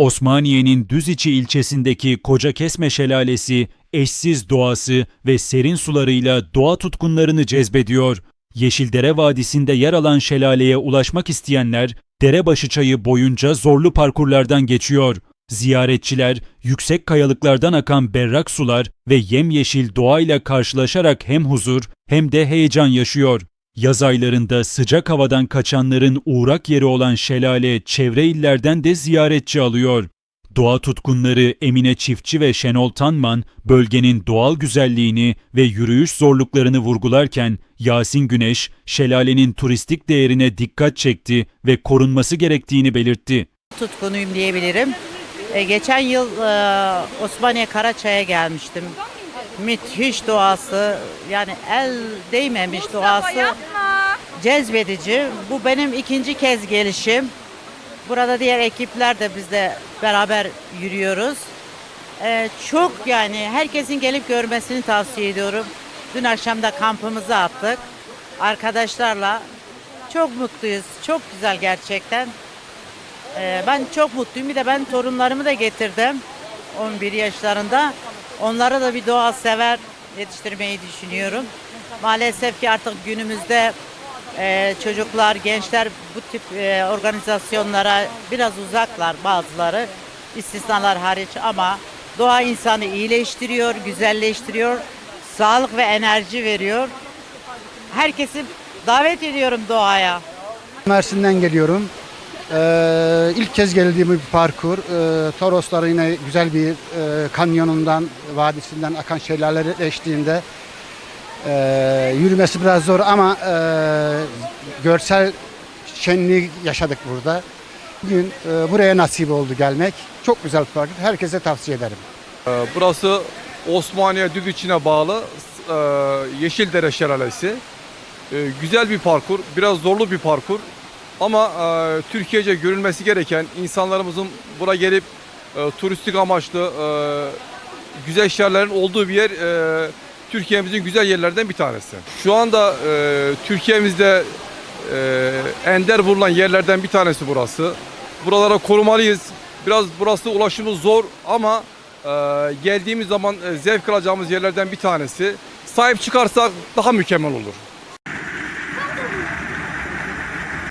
Osmaniye'nin Düziçi ilçesindeki Kocakesme Şelalesi, eşsiz doğası ve serin sularıyla doğa tutkunlarını cezbediyor. Yeşildere Vadisi'nde yer alan şelaleye ulaşmak isteyenler, Derebaşı çayı boyunca zorlu parkurlardan geçiyor. Ziyaretçiler, yüksek kayalıklardan akan berrak sular ve yemyeşil doğayla karşılaşarak hem huzur hem de heyecan yaşıyor. Yaz aylarında sıcak havadan kaçanların uğrak yeri olan şelale çevre illerden de ziyaretçi alıyor. Doğa tutkunları Emine Çiftçi ve Şenol Tanman bölgenin doğal güzelliğini ve yürüyüş zorluklarını vurgularken Yasin Güneş şelalenin turistik değerine dikkat çekti ve korunması gerektiğini belirtti. tutkunuyum diyebilirim. E, geçen yıl e, Osmaniye Karaçay'a gelmiştim. Müthiş doğası, yani el değmemiş doğası cezbedici. Bu benim ikinci kez gelişim. Burada diğer ekipler de bizle beraber yürüyoruz. E, çok yani herkesin gelip görmesini tavsiye ediyorum. Dün akşam da kampımızı attık arkadaşlarla. Çok mutluyuz. Çok güzel gerçekten. Ee, ben çok mutluyum. Bir de ben torunlarımı da getirdim. 11 yaşlarında. Onlara da bir doğa sever yetiştirmeyi düşünüyorum. Maalesef ki artık günümüzde e, çocuklar, gençler bu tip e, organizasyonlara biraz uzaklar bazıları. istisnalar hariç ama doğa insanı iyileştiriyor, güzelleştiriyor, sağlık ve enerji veriyor. Herkesi davet ediyorum doğaya. Mersin'den geliyorum. Ee, ilk kez geldiğim bir parkur. Ee, Torosların yine güzel bir e, kanyonundan, vadisinden akan şelaleler eşliğinde e, yürümesi biraz zor ama e, görsel şenliği yaşadık burada. Bugün e, buraya nasip oldu gelmek. Çok güzel bir parkur. Herkese tavsiye ederim. Ee, Burası Osmaniye Düdüç'üne bağlı e, Yeşildere Şelalesi. E, Güzel bir parkur, biraz zorlu bir parkur. Ama e, Türkiye'ce görülmesi gereken insanlarımızın buraya gelip e, turistik amaçlı e, güzel şehirlerin olduğu bir yer e, Türkiye'mizin güzel yerlerden bir tanesi. Şu anda e, Türkiye'mizde e, ender bulunan yerlerden bir tanesi burası. Buralara korumalıyız. Biraz burası ulaşımı zor ama e, geldiğimiz zaman e, zevk alacağımız yerlerden bir tanesi. Sahip çıkarsak daha mükemmel olur.